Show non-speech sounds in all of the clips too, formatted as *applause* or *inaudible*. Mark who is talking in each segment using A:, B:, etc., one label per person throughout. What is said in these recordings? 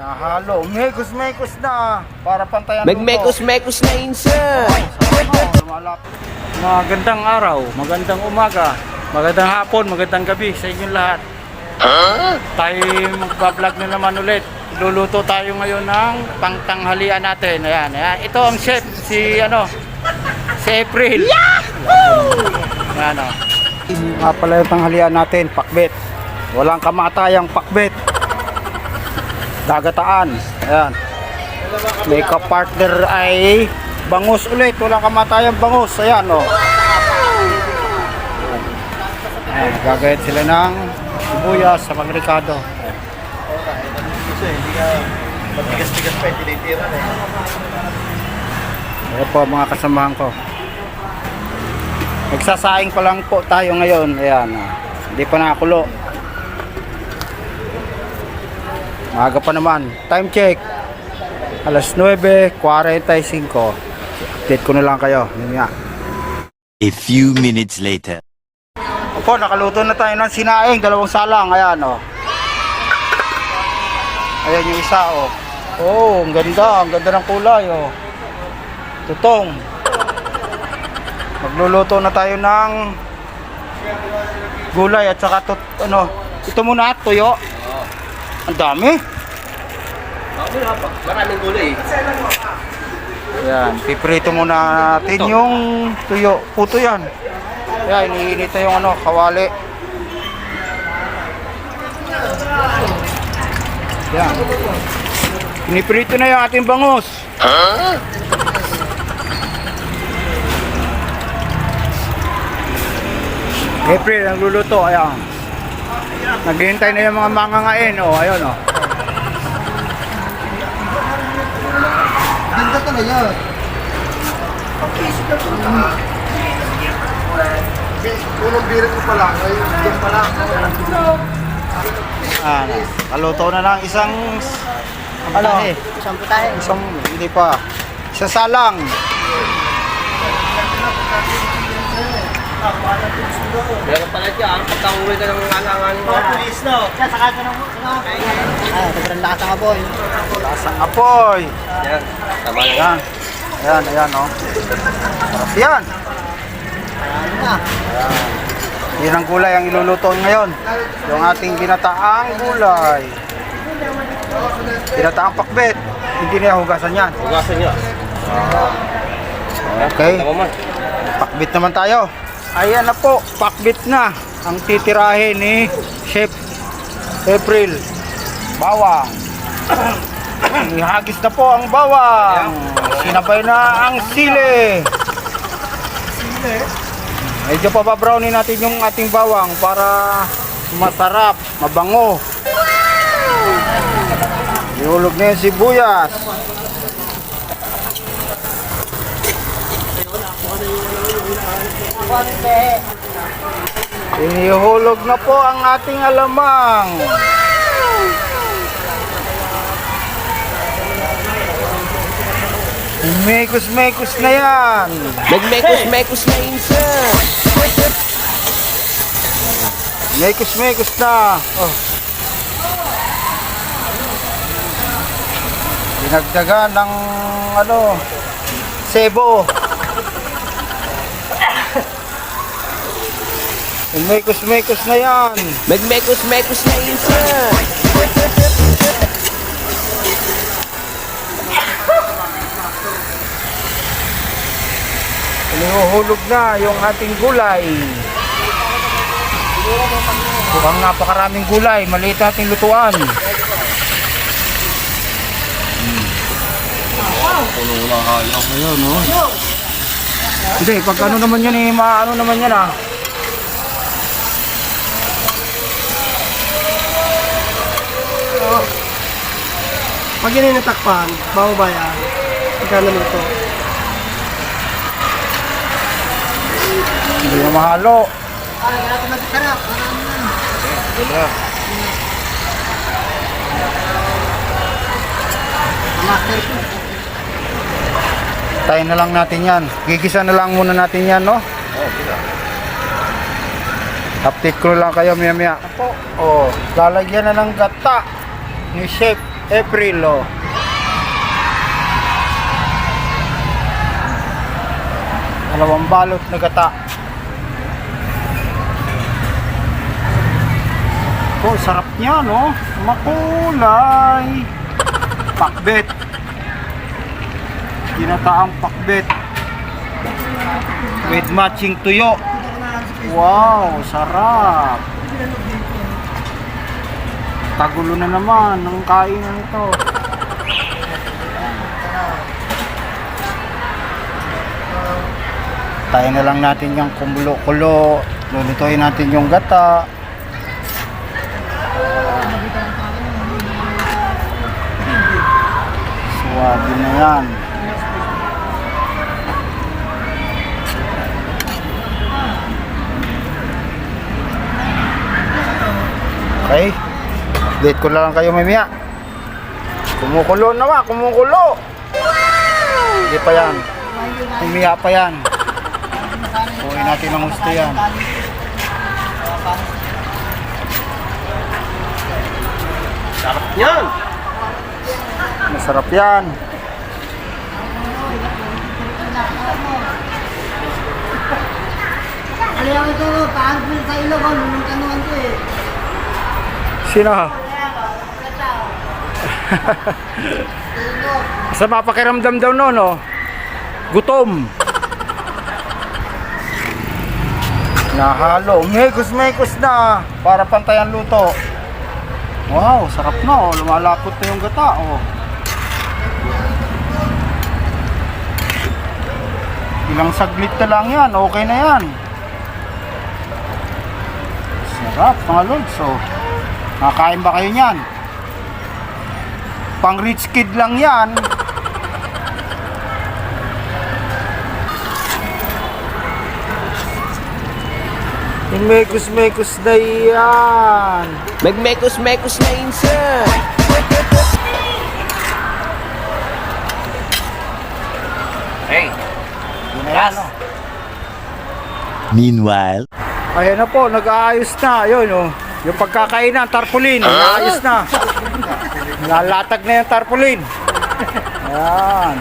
A: Nahalo. Mekos-mekos na. Para pantayan
B: Megmekos-mekos na insan.
A: Magandang araw, magandang umaga, magandang hapon, magandang gabi sa inyong lahat. Tayo magbablog na naman ulit. Luluto tayo ngayon ng pangtanghalian natin. Ayan, ayan. Ito ang chef, si ano, si April. Yahoo! Ayan o. Nga pala yung tanghalian natin, pakbet. Walang kamatayang pakbet. Dagataan. Ayan. May partner ay bangus ulit. Walang kamatayang bangus. Ayan o. Ayan, gagayat sila ng sibuyas sa pagrekado.
C: Matigas-tigas.
A: Ayan po mga kasamahan ko. Nagsasaing pa lang po tayo ngayon. Ayan. ah. Hindi pa nakakulo. Maaga pa naman. Time check. Alas 9.45. Update ko na lang kayo. Yun nga.
D: A few minutes later.
A: Opo, nakaluto na tayo ng sinaing, dalawang salang, ayan oh. Ayan yung isa oh. Oh, ang ganda, ang ganda ng kulay oh. Tutong. Magluluto na tayo ng gulay at saka tut, ano, ito muna, tuyo. Ang dami.
B: Maraming gulay.
A: Ayan, piprito muna natin yung tuyo. Puto yan. Ayan, iniinit na yung ano, kawali. Ayan. Piniprito na yung ating bangus. April, nagluluto. Ayan. Naghihintay na yung mga mangangain. O, oh, ayun o. Oh.
C: Ganda talaga. Unang birit ko pa lang, ay dyan pa lang.
A: Ah, kaluto na lang isang ano,
B: Isang putahe.
A: isang hindi pa. Isa salang.
B: Meron pala dyan, pagka-uwi ka ng alanganin mo.
C: Ah, sobrang lakas ang aboy.
A: Lasang apoy.
B: Yan, tama na.
A: Ayan. Ayan, ayan, oh. Yan.
C: Ano na?
A: Yan ang gulay ang iluluto ngayon. Yung ating ginataang gulay. Ginataang pakbet. Hindi niya hugasan yan.
B: Hugasan nyo.
A: Okay. Pakbit naman tayo. Ayan na po, pakbit na ang titirahin ni Chef April. Bawang. *clears throat* Ihagis na po ang bawang. Sinabay na ang sili. Medyo pababrownin natin yung ating bawang para masarap, mabango. Ihulog na yung sibuyas. Inihulog na po ang ating alamang. Mekos-mekos na yan.
B: Megmekos-mekos na insan.
A: Mekos-mekos na. Oh. Dinagdagan ng ano, sebo. Mekos-mekos na yan.
B: Megmekos-mekos na insan.
A: Inihuhulog na yung ating gulay. Mukhang napakaraming gulay. Maliit nating lutuan.
C: Puno na kaya.
A: Ayun, no? Hindi, pag ano naman yan eh, maano naman yan ah.
C: Pag yun ay natakpan, bago ba yan? Magkano mo ito?
A: Hindi na mahalo. Tayo na lang natin yan. Gigisa na lang muna natin yan, no? Update ko lang kayo maya maya. Po. Oh, lalagyan na ng gata ni Chef April, oh. Dalawang balot na gata. Oh, sarap niya, no? Makulay. *laughs* Pakbet. Ginataang pakbet. With matching tuyo. Wow, sarap. Kagulo na naman ng kainan nito. Tayo na lang natin yung kumulo-kulo. Lulutuin natin yung gata. Suwabe na yan. Okay. Update ko na lang kayo mamaya. Kumukulo na wa, kumukulo. Hindi pa yan. Umiya pa yan. Uwi natin ang gusto yan.
B: Sarap yan.
A: Masarap yan.
E: Kaya ito, paano sa ilog, oh, nung kanuan ko eh.
A: Sino? *laughs* Sa mapakiramdam daw no, no? Gutom. Nahalo. Mekos-mekos na. Para pantayan luto. Wow, sarap na. Oh. Lumalapot na yung gata. Oh. Ilang saglit na lang yan. Okay na yan. Sarap mga lods. Oh. Nakakain ba kayo niyan? Pang rich kid lang yan. Yung mekos-mekos na yan.
B: Magmekos-mekos na insan. Hey,
A: Yun na yan.
D: Meanwhile,
A: Ayan na po, nag-aayos na. Yun, oh. Yung pagkakainan, tarpaulin, nag-aayos na. Nalatag na yung tarpaulin. Ayan.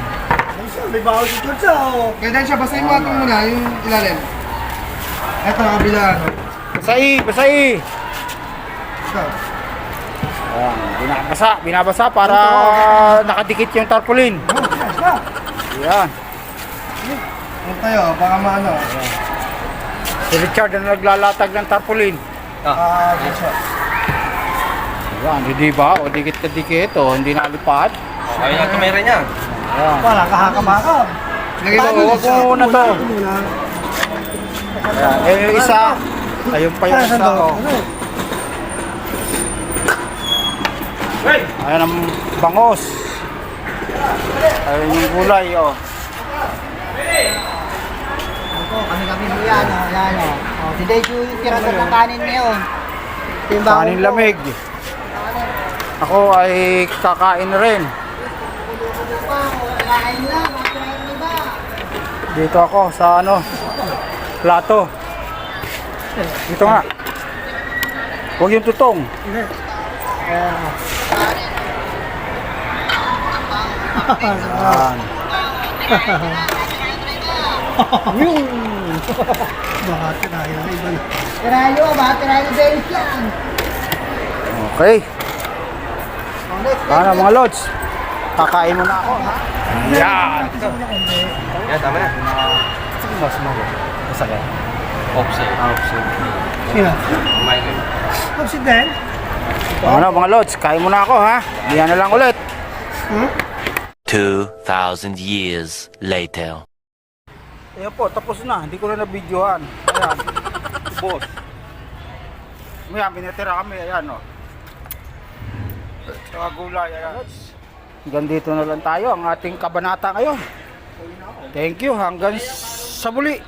C: May bawas si George oh. Kaya siya, basahin mo atin muna yung ilalim. Ito, kabila. ano.
A: Basai, basai.
C: Ito.
A: Ayan, binabasa, binabasa para nakadikit yung tarpaulin.
C: Oh.
A: Ayan.
C: Huwag tayo, baka maano.
A: Si Richard na naglalatag ng tarpaulin.
C: Ah, good shot.
A: Ayan, di ba? O dikit na dikit, o hindi nalipad.
B: Ayaw na tumira niya.
A: Ayan.
C: Wala, kahakam-hakam. Lagay
A: Ito, huwag mo muna to. Ayan, eh, yung isa. Ayun pa yung isa, oh. Ayan ang bangos. Ayan yung gulay, oh.
E: Ako, kami-kami mo yan, oh, yan, oh. Oh, si Dejo yung tirasan ng kanin yung bago
A: Kanin lamig. Ako ay kakain rin. Dito ako sa ano, plato. Dito nga. Huwag yung tutong. Ayan. *laughs*
C: Baka tinahin ang iba na.
E: Tirayo, ba? Tirayo Dennis yan.
A: Okay. Paano mga lods? Kakain mo na ako, ha? Yan.
B: Yan, tama na.
A: Mas mago. Masakit.
B: Offset.
A: Offset.
C: Sino? Tapos si Dan?
A: Ano mga lods, kain mo na ako, ha? Diyan na lang ulit.
D: 2,000 years later.
A: Ayan po, tapos na. Hindi ko na nabidyohan. Ayan. *laughs* Boss. Maya, binatira kami. Ayan, o. Saka gulay. Ayan. Hanggang dito na lang tayo. Ang ating kabanata ngayon. Thank you. Hanggang sa muli.